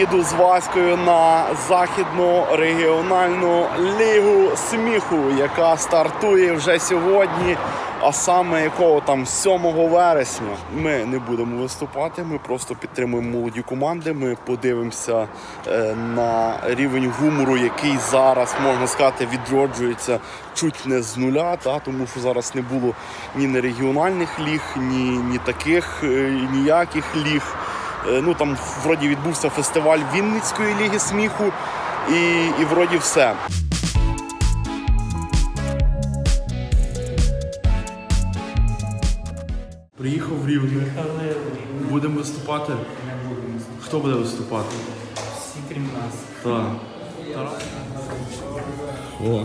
їду з Ваською на західну регіональну лігу сміху, яка стартує вже сьогодні. А саме якого там 7 вересня ми не будемо виступати. Ми просто підтримуємо молоді команди. Ми подивимося е, на рівень гумору, який зараз можна сказати відроджується чуть не з нуля, та тому що зараз не було ні на регіональних ліг, ні, ні таких е, ніяких ліг. Е, Ну там вроді відбувся фестиваль Вінницької ліги сміху, і, і вроді все. Приїхав в Рівне. Будемо виступати. Хто буде виступати? Всі крім нас. Так. О.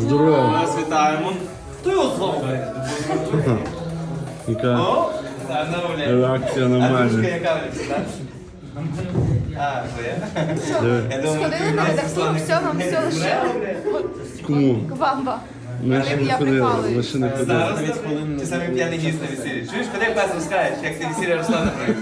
Здорово. Нас вітаємо. Хто його звав? Яка. Реакція на А яка? А. Я Сходили на редактуру, все, вам все лишили. Кому? Вамба. Ми ще не ходили, ми ще не ходили. Зараз ти самий п'яний гість на весіллі. Чуєш, ходи пес розкажеш, як ти весілля Руслана провів.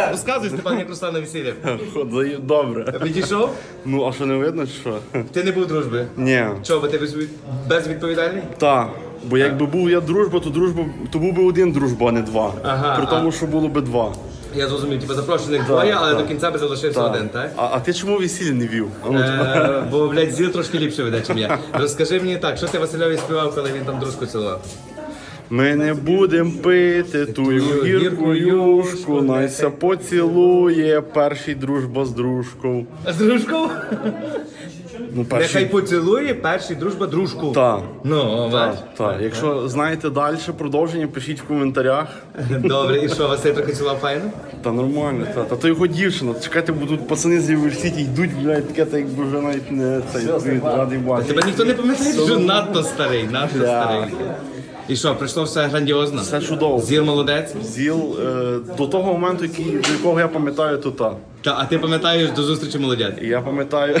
Розказуй, Степан, як Руслан на весіллі. Ходаю, Добре. Підійшов? Ну, а що не видно, чи що? Ти не був дружби. Ні. Чого, бо ти безвід- безвідповідальний? Так. Бо якби був я дружба, то дружба, то був би один дружба, а не два. Ага, При тому, що було би два. Я зрозумів, типу запрошених двоє, але до кінця би залишився один, так? А, а ти чому весілля не вів? А ну, Е, Бо, блядь, зір трошки ліпше веде, чим я. Розкажи мені так, що ти Васильові співав, коли він там дружку цілував? Ми не будем пити тую гірку юшку, найся поцілує перший дружба з дружкою. З дружкою? Ну, Нехай поцілує перший дружба дружку. Так. Ну, о, бач. Так, так. Якщо знаєте далі продовження, пишіть в коментарях. Добре, і що, Василь трохи цілував файно? Та нормально, та, та то його дівчина. Чекайте, бо тут пацани з університету йдуть, блядь, таке, так якби вже навіть не цей радий бачити. Тебе ніхто не пам'ятає, що надто старий, надто старий. І що, прийшло все грандіозно? Все чудово. Зір молодець? Зіл е, до того моменту, який, до якого я пам'ятаю, то та. Та, а ти пам'ятаєш до зустрічі молодець? І я пам'ятаю.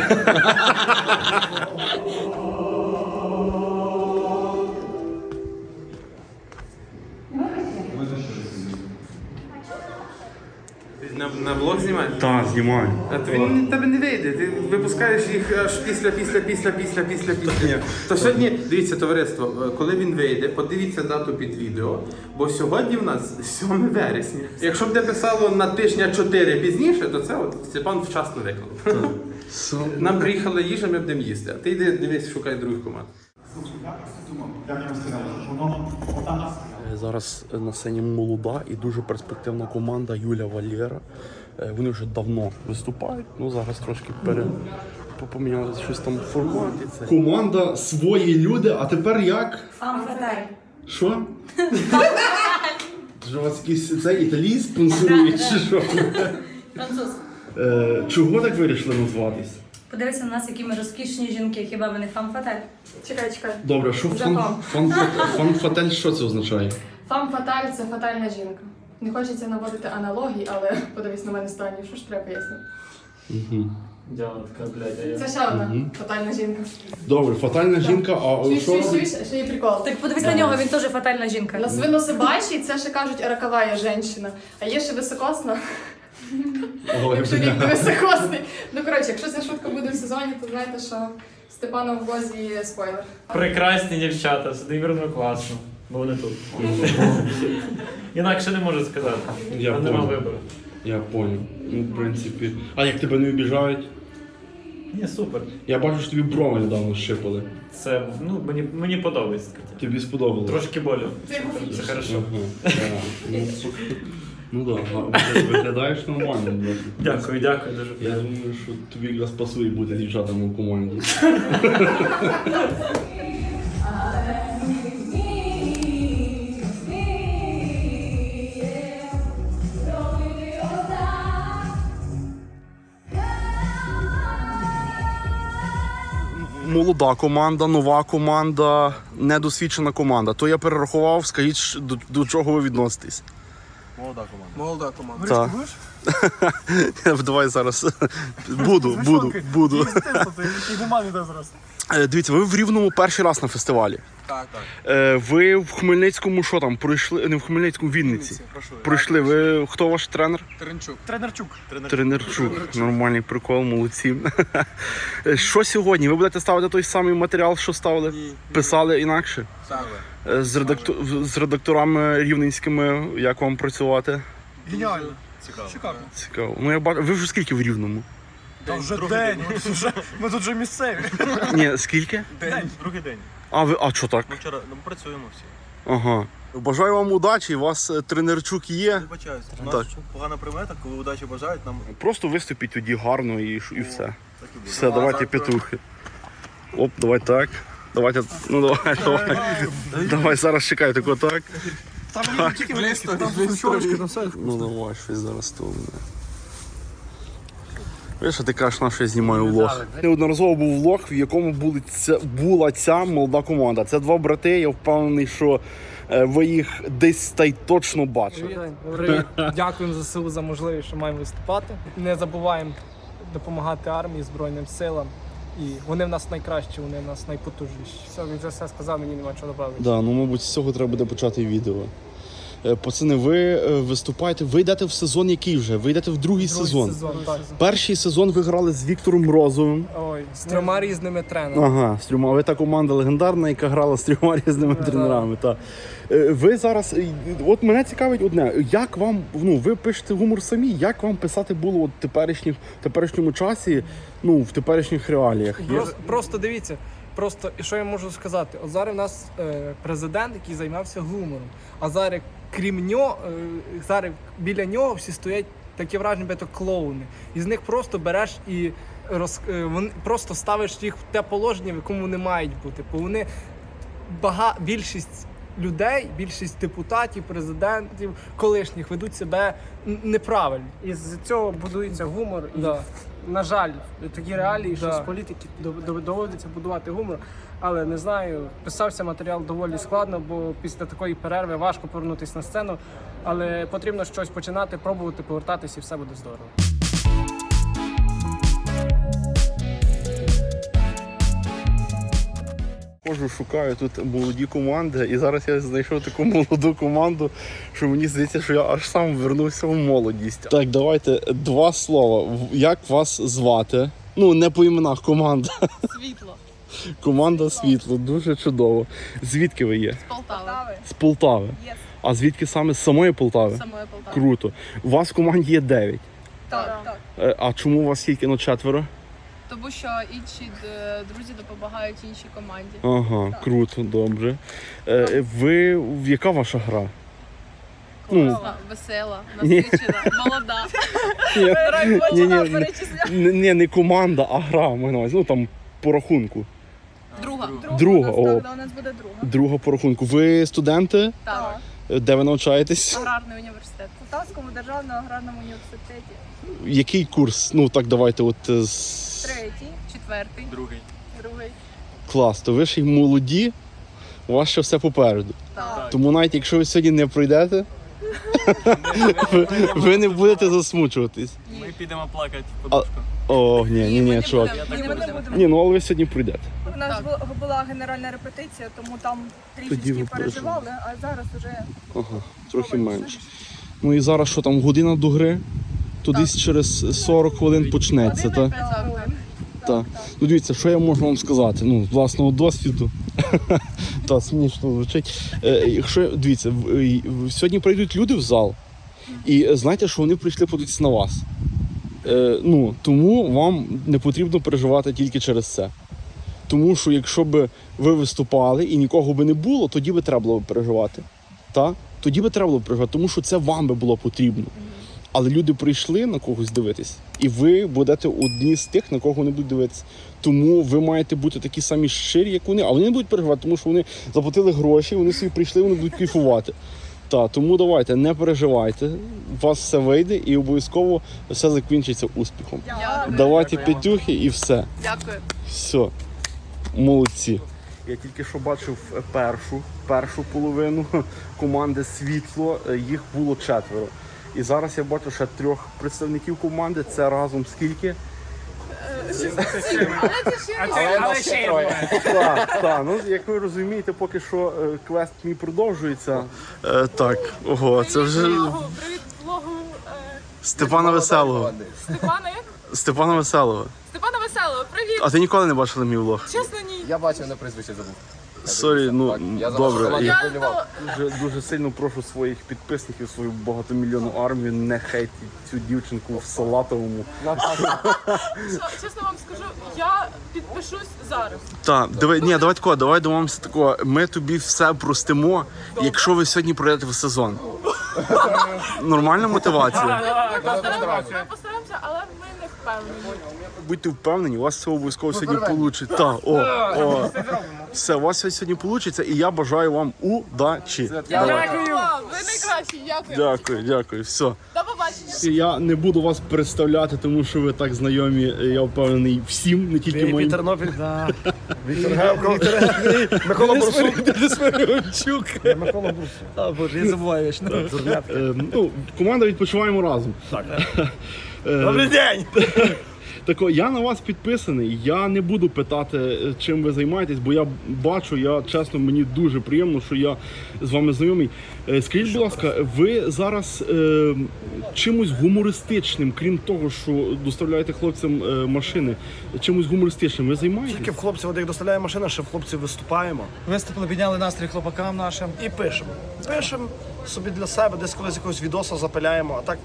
влог знімаєш? Так, знімаю. А то він тебе не вийде. Ти випускаєш їх аж після, після, після, після, після, після. То сьогодні, дивіться, товариство, е, коли він вийде, подивіться дату під відео, бо сьогодні в нас 7 вересня. Якщо б де писало на тижня 4 пізніше, то це от Степан вчасно виклав. Нам приїхала їжа, ми будемо їсти. А ти йди дивись, шукай других команд. Е, Зараз на сцені молода і дуже перспективна команда Юля Валєра. Е, Вони вже давно виступають, ну зараз трошки пере... поміняли щось там в форматі. Це. Команда свої люди, а тепер як? Що? Що у вас якийсь цей італій спонсорує, чи що? Француз. Е, чого так вирішили назватись? Подивися на нас, які ми розкішні жінки, хіба ви не фан-фаталь? Чекай, чекай. Добре, що фан, фан. фан, фан, фатель, що це означає? Фам фаталь це фатальна жінка. Не хочеться наводити аналогії, але подивись на мене стані, що ж треба пояснити. Діана така, блядь, а я... Це ще одна фатальна жінка. Добре, фатальна жінка, а Чуєш, що чуєш, чуєш, ще є прикол. Так подивись на нього, він теж фатальна жінка. На свинособачий це ще кажуть раковая жінка, а є ще високосна. Якщо рік не високосний. Ну коротше, якщо ця шутка буде в сезоні, то знаєте, що Степана в возі є спойлер. Прекрасні дівчата, все неймовірно класно. Бо вони тут. Інакше не можу сказати. Я а нема понял. вибору. Я понял. Ну, в принципі. А як тебе не обіжають? Ні, супер. Я бачу, що тобі брови недавно щипали. Це ну, мені, мені подобається таке. Тобі сподобалось. Трошки болю. Це хорошо. Ага. да. Ну, Ну так, да, виглядаєш нормально. Дякую, дякую дуже. Я думаю, що тобі якраз пасує бути дівчатами у команді. Молода команда, нова команда, недосвідчена команда. То я перерахував, скажіть, до, до чого ви відноситесь. Молода команда. Так. Давай зараз. Буду, буду, буду. І нема ніде зараз. Е, Дивіться, ви в Рівному перший раз на фестивалі. Так, так. Е, Ви в Хмельницькому що там? Пройшли, не в Хмельницькому, в Вінниці. Пройшли. Ви хто ваш тренер? Теренчук. Тренерчук. Тренерчук. Нормальний прикол, молодці. Е, Що сьогодні? Ви будете ставити той самий матеріал, що ставили? Писали інакше? Е, З, редакту... з редакторами рівненськими, як вам працювати? Геніально. Цікаво. Цікаво. Ну я бачу. Ви вже скільки в Рівному? Та вже день. Ми тут вже, ми тут вже місцеві. Ні, скільки? День. Другий день. А ви а що так? Ми вчора ну, працюємо всі. Ага. Бажаю вам удачі, у вас е, тренерчук є. Вибачаюсь. У нас Так. погана примета, коли удачі бажають нам. Просто виступіть тоді гарно і, ш- і все. Так і буде. Все, давайте петухи. Оп, давай так. Давайте, ну давай, давай. Давай зараз чекайте, тако так. Там не тільки в лісі, там там. Ну давай, щось зараз то мене. Видиш, ти кажеш, що я знімаю влог. Неодноразово був влог, в якому були ця, була ця молода команда. Це два брати, я впевнений, що е, ви їх десь та й точно бачили. Привіт. Дякуємо ЗСУ за можливість, що маємо виступати. Не забуваємо допомагати армії, Збройним силам. І вони в нас найкращі, вони в нас найпотужніші. Все, він вже все сказав, мені нема чого додати. Да, ну мабуть, з цього треба буде почати відео. Е, Пацани, ви е, виступаєте, ви йдете в сезон який вже? Ви йдете в другий, Другий сезон. сезон, так. Перший сезон ви грали з Віктором Розовим. Ой, з трьома різними тренерами. Ага, з трьома. Ви та команда легендарна, яка грала з трьома різними тренерами. Та. Е, Ви зараз, от мене цікавить одне, як вам, ну ви пишете гумор самі, як вам писати було от теперішніх, в теперішньому часі, ну, в теперішніх реаліях? Просто, просто дивіться, просто і що я можу сказати? От зараз у нас е, президент, який займався гумором. А зараз, крім нього, е, зараз біля нього всі стоять таке враження, бето клоуни. І з них просто береш і роз, е, вон, просто ставиш їх в те положення, в якому вони мають бути. Бо вони бага, більшість людей, більшість депутатів, президентів, колишніх ведуть себе неправильно. І з цього будується гумор. І, Да. на жаль, такі реалії, що з політики до- до- доводиться будувати гумор. Але не знаю, писався матеріал доволі складно, бо після такої перерви важко повернутися на сцену. Але потрібно щось починати, пробувати повертатись, і все буде здорово. Кожу шукаю тут молоді команди, і зараз я знайшов таку молоду команду, що мені здається, що я аж сам вернувся в молодість. Так, давайте два слова. Як вас звати? Ну, не по іменах, команда. Світло. Команда світло, дуже чудово. Звідки ви є? Полтава. З Полтави. А звідки саме з самої Полтави? Самої Полтави. Круто. У вас в команді є 9. Так, так. Е, А чому у вас тільки на четверо? Тому що інші е, друзі допомагають іншій команді. Ага, круто, добре. Е, Ви яка ваша гра? Ну, Класна, весела, насичена, молода. ні, ні, ні, ні, не команда, а гра, маю на увазі. Ну там по рахунку. Друга. Друга, о, у нас буде друга. друга по рахунку. Ви студенти? Так. Е, Де ви навчаєтесь? Аграрний університет. Полтавському державному аграрному університеті. Який курс? Ну так давайте, от е, з... Третій, Четвертий. Другий. другий. клас, то ви ж і молоді, у вас ще все попереду. Так. Тому навіть якщо ви сьогодні не пройдете, ви, ви не будете засмучуватись. Ми підемо плакати в подушку. О, ні, ні, ні, чувак. Ні, ми не будемо. Ні, ну але ви сьогодні прийдете. У нас Так. була, генеральна репетиція, тому там Тоді ви трішечки переживали, а зараз уже Ага, трохи менше. Ну і зараз що там, година до гри? То десь через 40 хвилин почнеться, так? Так. Ну дивіться, що я можу вам сказати? Ну, з власного досвіду. Та смішно звучить. Е, Якщо дивіться, в- е, в- сьогодні прийдуть люди в зал, і е, знаєте, що вони прийшли подивитися на вас. Е, Ну, тому вам не потрібно переживати тільки через це. Тому що якщо б ви виступали і нікого би не було, тоді би треба було переживати. Та? Тоді би треба було переживати, тому що це вам би було потрібно. Але люди прийшли на когось дивитись, і ви будете одні з тих, на кого вони будуть дивитися. Тому ви маєте бути такі самі щирі, як вони. А вони не будуть переживати, тому що вони заплатили гроші, вони собі прийшли, вони будуть кайфувати. Та, тому давайте, не переживайте, у вас все вийде і обов'язково все закінчиться успіхом. Дякую. Давайте п'ятюхи і все. Дякую. Все, молодці. Я тільки що бачив першу, першу половину команди світло, їх було четверо. І зараз я бачу ще трьох представників команди. Це разом скільки? Але ще є. Так, так. Ну як ви розумієте, поки що е, квест мій продовжується. Е, так, ого, це вже Привіт влогу Степана Веселого. Степана. Як? Степана Веселого. Степана Веселого, привіт! А ти ніколи не бачила мій влог? Чесно, ні. Я бачив на прізвище забув. Сорі, ну Я добре. Я дуже, дуже сильно прошу своїх підписників, свою багатомільйонну армію, не хейтіть цю дівчинку в салатовому. Чесно вам скажу, я підпишусь зараз. Так, давай, ні, давай тако, давай домовимося такого. Ми тобі все простимо, якщо ви сьогодні пройдете в сезон. Нормальна мотивація. Ми постараємося, але впевнені. Будьте впевнені, у вас це обов'язково сьогодні вийде. Так, о, о. Все, у вас сьогодні вийде, і я бажаю вам удачі. Давай. Дякую! ви найкращі, дякую. Дякую, дякую. Все. Побачення. Я не буду вас представляти, тому що ви так знайомі, я впевнений всім, не тільки моїм. Тернопіль, да. Віктор Гевко. Микола Бурсук. Микола Бурсук. А, боже, я забуваю вічно. Е, ну, команда відпочиваємо разом. Так. Добрий день! Тако, я на вас підписаний. Я не буду питати, е, чим ви займаєтесь, бо я бачу, я чесно, мені дуже приємно, що я з вами знайомий. Е, Скажіть, будь ласка, ви зараз е, чимось гумористичним, крім того, що доставляєте хлопцям е, машини, чимось гумористичним ви займаєтесь? Тільки в хлопців, як доставляє машина, ще в хлопців виступаємо. Виступили, підняли настрій хлопакам нашим. І пишемо. Пишемо собі для себе, десь колись якогось відоса запиляємо. А так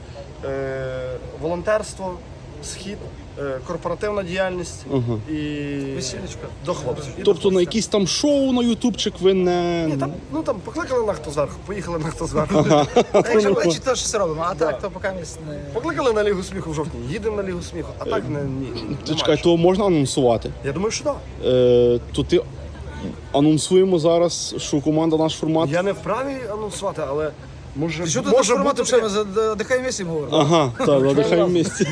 е, волонтерство, схід, корпоративна діяльність і до хлопців. І до Тобто на якісь там шоу на ютубчик ви не. Ні, там, ну там покликали на хто зверху, поїхали на хто зверху. Якщо ми- Чи то щось робимо, а так, то поки не... Покликали на Лігу сміху в жовтні, їдемо на Лігу сміху, а так не ні. Ти чекай, то можна анонсувати? Я думаю, що так. Е, то ти анонсуємо зараз, що команда наш формат. Я не вправі анонсувати, але може, Що може формату бути вже за дихай вісім говоримо? Ага, так, місті.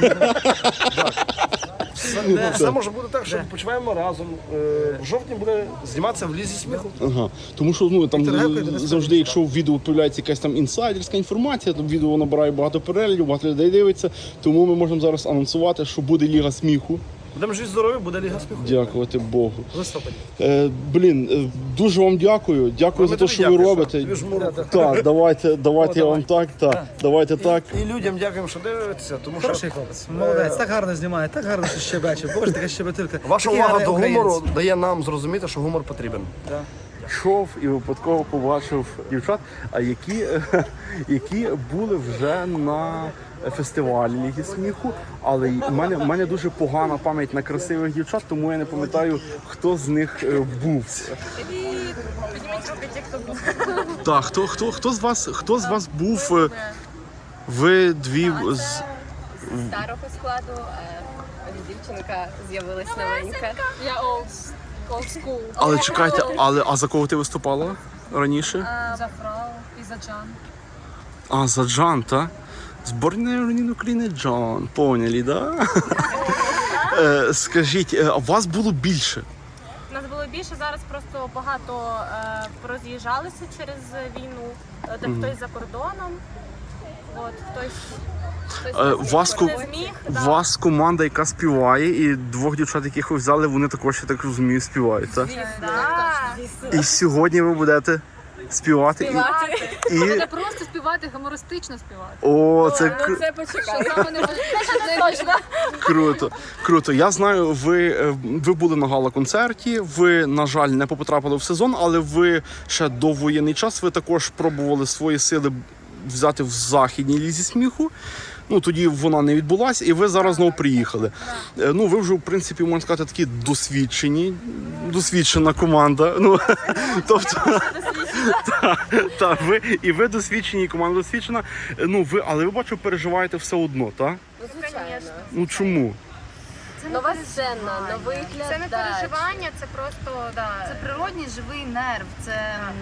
все, все може бути так, що почуваємо разом. Е, В жовтні буде зніматися в лізі сміху. Ага. Тому що ну там е, завжди, якщо в відео появляється якась там інсайдерська інформація, то відео набирає багато переглядів, багато людей дивиться. Тому ми можемо зараз анонсувати, що буде Ліга сміху. Будемо жити здорові, буде ліга сміху. Дякувати Богу. Листопаді. Е, блін, е, дуже вам дякую. Дякую за те, що ви робите. Тобі ж муру. Так, давайте, давайте я вам так, так, давайте так. І людям дякуємо, що дивитеся, тому що Хороший хлопець, молодець, так гарно знімає, так гарно що ще бачив. Боже, така щебетилка. ваша Такий увага гарний до українець. гумору дає нам зрозуміти, що гумор потрібен. Йшов і випадково побачив дівчат, а які, які були вже на фестивалі Ліги сміху. Але й- в мене, в мене дуже погана пам'ять на красивих дівчат, тому я не пам'ятаю, хто з них е, був. Так, хто, хто, хто з вас хто з вас був? е, Ви дві з Старого складу е, дівчинка з'явилась новенька. Я old school. але чекайте, але а за кого ти виступала раніше? За фрау і за Джан. А, за Джан, та? Зборна Руніни України Джан. Поняли, да? Е, Скажіть, е, а вас було більше? Нас було більше, зараз просто багато е, роз'їжджалися через війну, де хтось за кордоном. От, хтось, Е, вас, ко- не зміг. Да. вас команда, яка співає, і двох дівчат, яких ви взяли, вони також, я так розумію, співають, так? Да. І сьогодні ви будете співати. І, і... Не просто співати, гумористично співати. О, це к- Це почекай. Що саме не точно. круто. Круто. Я знаю, ви, е, ви були на гала-концерті. Ви, на жаль, не потрапили в сезон, але ви ще до воєнний час ви також пробували свої сили взяти в західній лізі сміху. Ну тоді вона не відбулася, і ви зараз знову приїхали. Е, Ну, ви вже, в принципі, можна сказати, такі досвідчені, досвідчена команда. Ну, тобто, та, та, ви, і ви досвідчені, і команда досвідчена. Е, Ну, ви, але ви бачу, переживаєте все одно, так? Звичайно. Ну чому? Нова сцена, новий глядач. Це не переживання, це просто да. Це природній живий нерв, це м,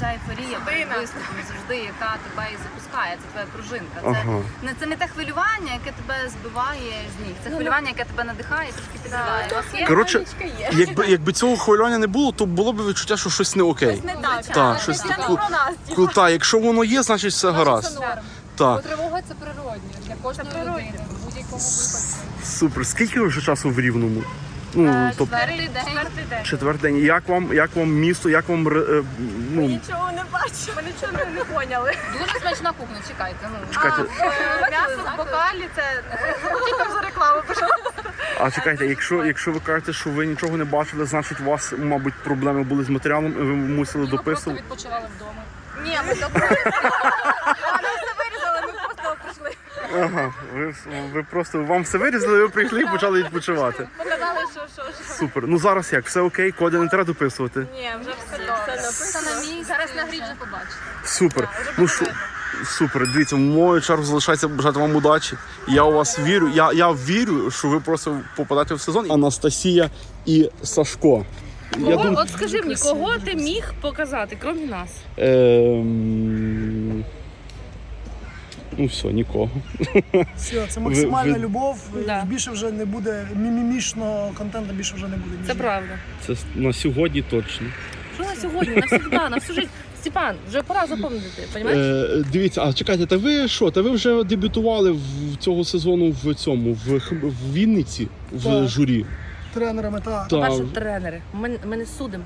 ця ейфорія перед виступом завжди, яка тебе і запускає. Це твоя пружинка. Це Ага. не це не те хвилювання, яке тебе збиває з ніг. Це хвилювання, яке тебе надихає, трошки підриває. У вас є? Коротше, якби, якби цього хвилювання не було, то було б відчуття, що щось не окей. не так. Так, щось це не про нас. Та, якщо воно є, значить все гаразд. Так. Тривога це про кожної людини в будь-якому випадку. Супер. Скільки ви вже часу в рівному? Ну, Е, тобто Четвертий день. Четвертий день. четвертий день. Як вам, як вам місто, як вам ре- е, ну, Нічого не бачимо. Нічого не поняли. Дуже смачна кухня, чекайте. Ну. Чекайте. А, м'ясо в бокалі, це там за реклама, пожалуйста. А чекайте, якщо, якщо ви кажете, що ви нічого не бачили, значить у вас, мабуть, проблеми були з матеріалом, і ви мусили дописувати. відпочивали вдома. Ні, ми добре вирізали, ми просто прийшли. Ага, ви, ви просто вам все вирізали, ви прийшли і почали відпочивати. Показали, що, що, що. Супер. Ну зараз як? Все окей, коди не треба дописувати. Ні, вже все добре. Все на місці. Зараз на грі вже побачите. Супер. Ну що, супер. Дивіться, в мою чергу залишається бажати вам удачі. Я у вас вірю. Я, я вірю, що ви просто попадете в сезон. Анастасія і Сашко. Я дум... От скажи мені, кого ти міг показати, крім нас? Ем... Ну все, нікого. Все, це максимальна ви- любов. Да. Більше вже не буде мімімішного контенту, більше вже не буде. Це правда. Це на сьогодні точно. Що на сьогодні? Навсегда, на всю життя. Степан, вже пора запам'ятати, розумієш? Е, дивіться, а чекайте, та ви що? Та ви вже дебютували в цього сезону в цьому, в, Х- в Вінниці, в Так. журі. Тренерами та Та, Перше тренери. Ми, ми не судимо.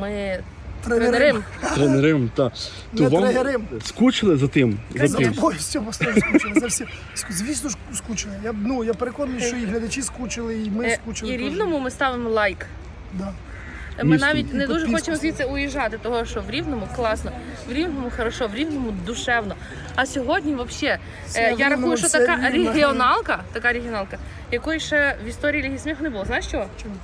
Ми тренери. тренерим. тренером, та. То Не вам тренерим. скучили за тим? За За тим? тобою все постійно скучили. За всі. Звісно ж скучили. Я, ну, я переконаний, що і глядачі скучили, і ми Е, скучили. І теж. рівному ми ставимо лайк. Да. Ми Місто. навіть не дуже підписку. хочемо звідси уїжджати, того що в Рівному класно, в Рівному хорошо, в Рівному душевно. А сьогодні взагалі, Все я рахую, що все така Рівне. регіоналка, така регіоналка, якої ще в історії Ліги сміху не було. Знаєш чого? Чому?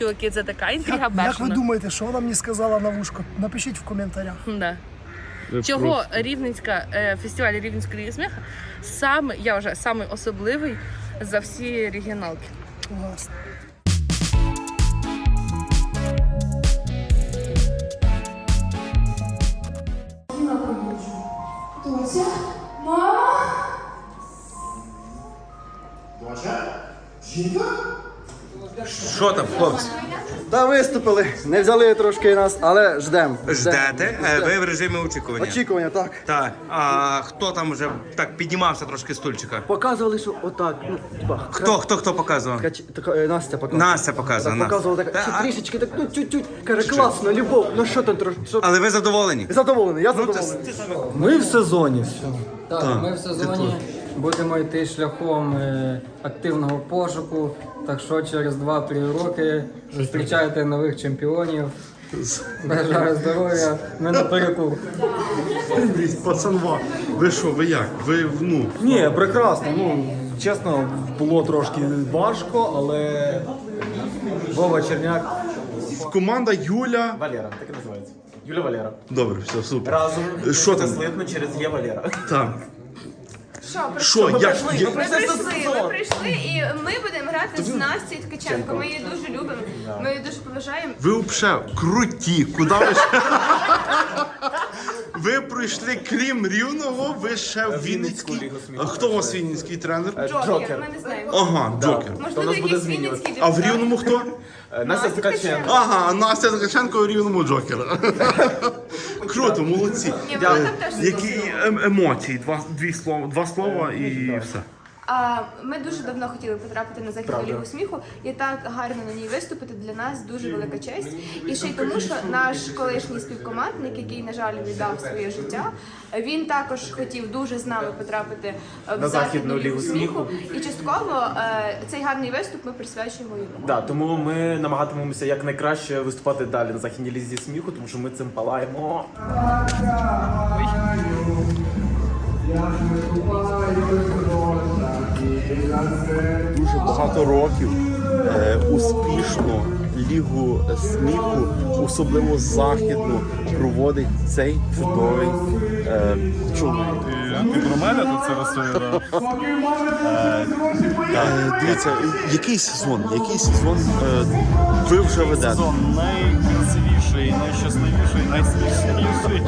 Чуваки, це така інтрига Як, як ви бешена. думаєте, що вона мені сказала на вушко? Напишіть в коментарях. Да. Чого просто- Рівненська е, фестиваль Рівненської ліги сміху саме, я вважаю, самий особливий за всі регіоналки. Класно. Що там, хлопці? Та виступили, не взяли трошки нас, але ждемо. Ждете? Е, Ви в режимі очікування. Очікування, так. Так. А хто там вже так піднімався трошки з стульчика? Показували, що отак. Ну, типа, Хто, хто, хто показував? Така, е, Настя показувала. Настя показувала. Так, показувала так, Та, а- трішечки, так, ну чуть-чуть. Каже, класно, любов. Ну що там трошки? Що... Але ви задоволені? Задоволений, я Ну, задоволений. Ми в сезоні. Так, ми в сезоні будемо йти шляхом е, активного пошуку. Так що через 2-3 роки зустрічайте нових чемпіонів. Бажаю здоров'я, ми на перекур. Пацанва, ви що, ви як? Ви ну. Ні, прекрасно. Ну, чесно, було трошки важко, але Вова Черняк. Команда Юля. Валера, так і називається. Юля Валера. Добре, все, супер. Разом Що там? слитно через Є Валера. Так. Що, Що, як? як- Ми прийшли, ми прийшли і ми будемо грати з Настю Ткаченко. Ми її дуже любимо, ми її дуже поважаємо. Ви взагалі круті. Куди ви ще? Ви пройшли крім рівного, ви ще в Вінницькій. А хто у вас вінницький тренер? Джокер, ми не знаємо. Ага, Джокер. Можливо, якийсь вінницький А в депутат. рівному хто? Настя Ткаченко. Ага, Настя Ткаченко в рівному Джокера. Круто, молодці. Ні, вона Е, там теж Які ем- емоції? Два, дві слова, два слова і все. А, ми дуже давно хотіли потрапити на західну лігу сміху, і так гарно на ній виступити для нас дуже велика честь. І ще й тому, що наш колишній співкомандник, який, на жаль, віддав своє життя, він також хотів дуже з нами потрапити е, в західну лігу сміху. І частково е, цей гарний виступ ми присвячуємо йому. Да, тому ми намагатимемося якнайкраще виступати далі на західній лізі сміху, тому що ми цим палаємо. Дуже багато років е, успішно лігу сміху, особливо західну, проводить цей чудовий е, чоловік. Ти про мене тут це розповідав? Е, дивіться, який сезон? Який сезон е, ви вже ведете? сезон найкрасивіший, найщасливіший, найсмішніший.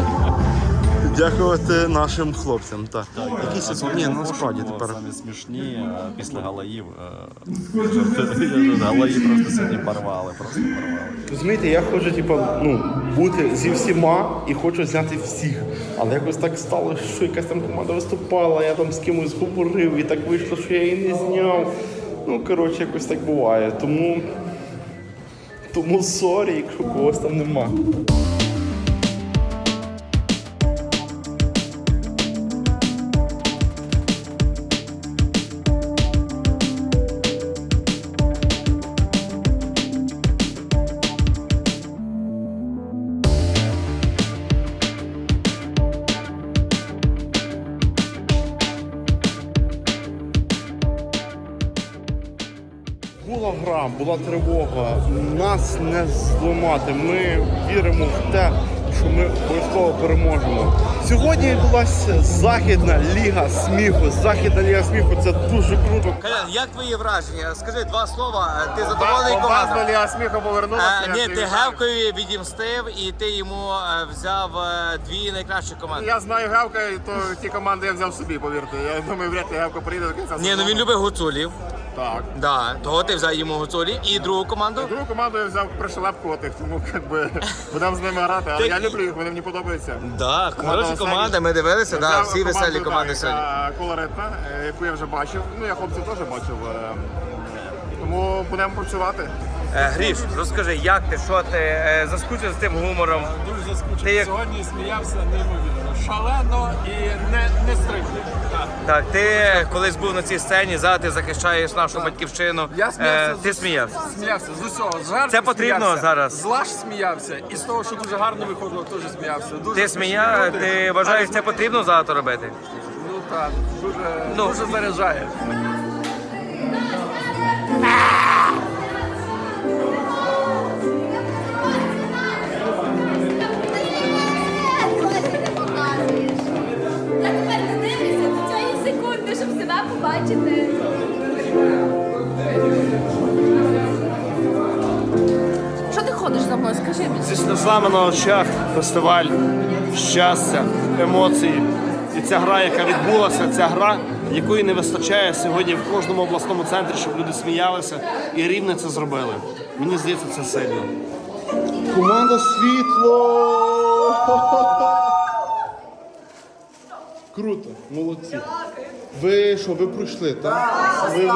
Дякувати нашим хлопцям. Так. Якісь ні, ну, насправді тепер. Самі смішні а після галаїв. е, Галаї просто сьогодні порвали, просто порвали. Розумієте, я хочу, типу, ну, бути зі всіма і хочу зняти всіх. Але якось так стало, що якась там команда виступала, я там з кимось говорив, і так вийшло, що я її не зняв. Ну, коротше, якось так буває. Тому. Тому сорі, якщо когось там нема. Тривога. Нас не зламати. Ми віримо в те, що ми обов'язково переможемо. Сьогодні відбулася Західна ліга сміху. Західна ліга сміху це дуже круто. Колян, як твої враження? Скажи два слова. Ти задоволений командою? Ліга сміху повернулася. Е, Ні, ти Гевкові відімстив і ти йому е, взяв е, дві найкращі команди. Я знаю Гавка, то ті команди я взяв собі, повірте. Я думаю, вряд ли Гавка прийде до кінця. Ні, ну він любить гуцулів. Так. Да, того ти взяв йому гуцулів. І другу команду? Другу команду я взяв пришелепкуватих, тому якби будемо з ними грати. Але я люблю їх, вони мені подобаються. Да, хороші веселі. команди, ми дивилися, да, всі веселі команди сьогодні. Колоритна, е, яку я вже бачив. Ну я хлопців теж бачив. е, Тому будемо працювати. Е, Гріш, розкажи, як ти, що ти, е, заскучив з тим гумором? Дуже заскучив. Ти як- Сьогодні сміявся неймовірно. Шалено і не, не стримно. Так. Так, ти колись був на цій сцені, зараз ти захищаєш нашу батьківщину. Я сміявся. Е, ти з- сміявся. Сміявся з усього. З Це потрібно сміявся. зараз. З лаж сміявся. І з того, що дуже гарно виходило, теж сміявся. Дуже Ти смішні смія, люди. ти вважаєш, це потрібно зараз робити? Ну так, дуже, Ну. дуже заряджає. Скажи мені. Зі сльозами на очах фестиваль щастя, емоції. І ця гра, яка відбулася, ця гра, якої не вистачає сьогодні в кожному обласному центрі, щоб люди сміялися і рівне це зробили. Мені здається, це сильно. Команда світло! Круто, молодці. Ви що, ви пройшли, так? Ви...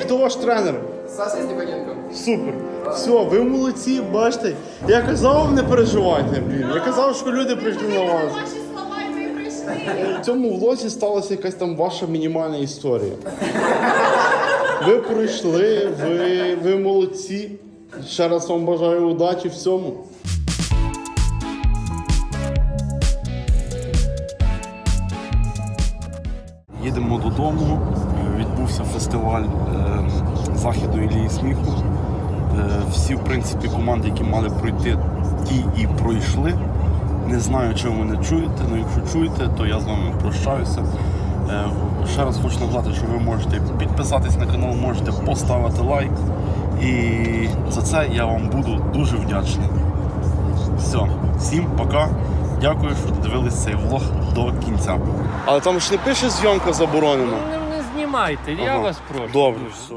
Хто ваш тренер? Саса Степаненко. Супер. Все, ви молодці, бачите. Я казав вам не переживайте, блін. Я казав, що люди прийшли на вас. В цьому влозі сталася якась там ваша мінімальна історія. Ви пройшли, ви, ви молодці. Ще раз вам бажаю удачі в додому. Відбувся фестиваль е, західної лії сміху. Е, Всі, в принципі, команди, які мали пройти, ті і пройшли. Не знаю, чи ви мене чуєте, але якщо чуєте, то я з вами прощаюся. Е, Ще раз хочу нагадати, що ви можете підписатись на канал, можете поставити лайк. І за це я вам буду дуже вдячний. Все, всім пока. Дякую, що додивились цей влог до кінця. Але там ж не пише зйомка заборонена. Не знімайте, я Ага. вас прошу. Добре, все.